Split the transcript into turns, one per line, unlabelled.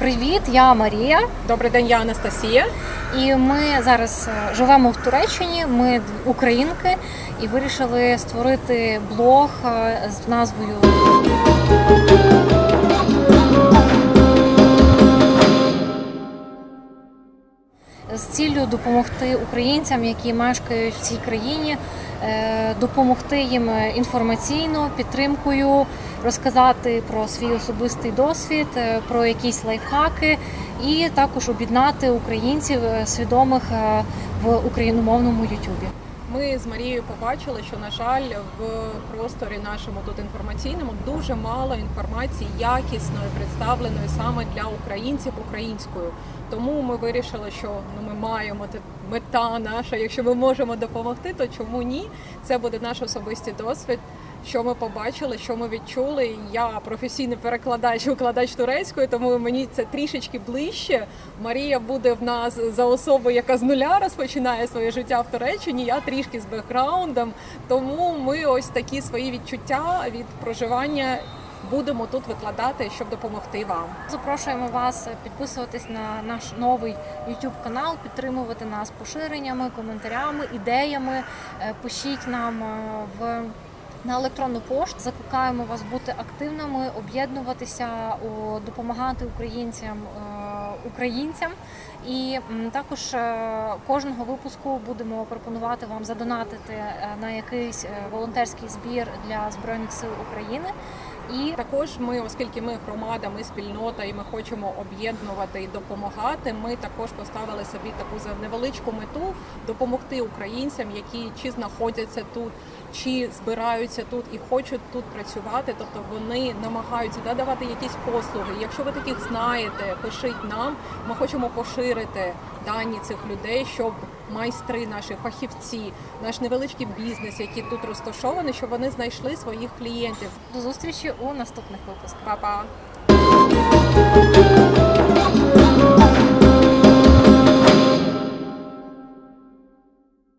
Привіт, я Марія,
Добрий день, я Анастасія.
і ми зараз е, живемо в Туреччині. Ми українки і вирішили створити блог е, з назвою з ціллю допомогти українцям, які мешкають в цій країні, е, допомогти їм інформаційно, підтримкою, розказати про свій особистий досвід, е, про якісь лайфхаки, і також об'єднати українців е, свідомих в україномовному Ютубі.
Ми з Марією побачили, що на жаль, в просторі нашому тут інформаційному дуже мало інформації якісної, представленої саме для українців українською. Тому ми вирішили, що ну ми маємо мета наша. Якщо ми можемо допомогти, то чому ні? Це буде наш особистий досвід. Що ми побачили, що ми відчули. Я професійний перекладач, викладач турецької, тому мені це трішечки ближче. Марія буде в нас за особу, яка з нуля розпочинає своє життя в Туреччині. Я трішки з бекграундом. Тому ми ось такі свої відчуття від проживання будемо тут викладати, щоб допомогти вам.
Запрошуємо вас підписуватись на наш новий YouTube канал, підтримувати нас поширеннями, коментарями, ідеями. Е, Пишіть нам е, в на електронну пошту. Закликаємо вас бути активними, об'єднуватися, допомагати українцям е, українцям. І також е, кожного випуску будемо пропонувати вам задонатити е, на якийсь волонтерський збір для збройних сил України. І
Також ми, оскільки ми громада, ми спільнота, і ми хочемо об'єднувати і допомагати. Ми також поставили собі таку за невеличку мету допомогти українцям, які чи знаходяться тут, чи збираються тут і хочуть тут працювати. Тобто вони намагаються да, давати якісь послуги. Якщо ви таких знаєте, пишіть нам. Ми хочемо поширити дані цих людей, щоб майстри, наші фахівці, наш невеличкий бізнес, який тут розташований, щоб вони знайшли своїх клієнтів.
до зустрічі у наступних випусках.
Па-па!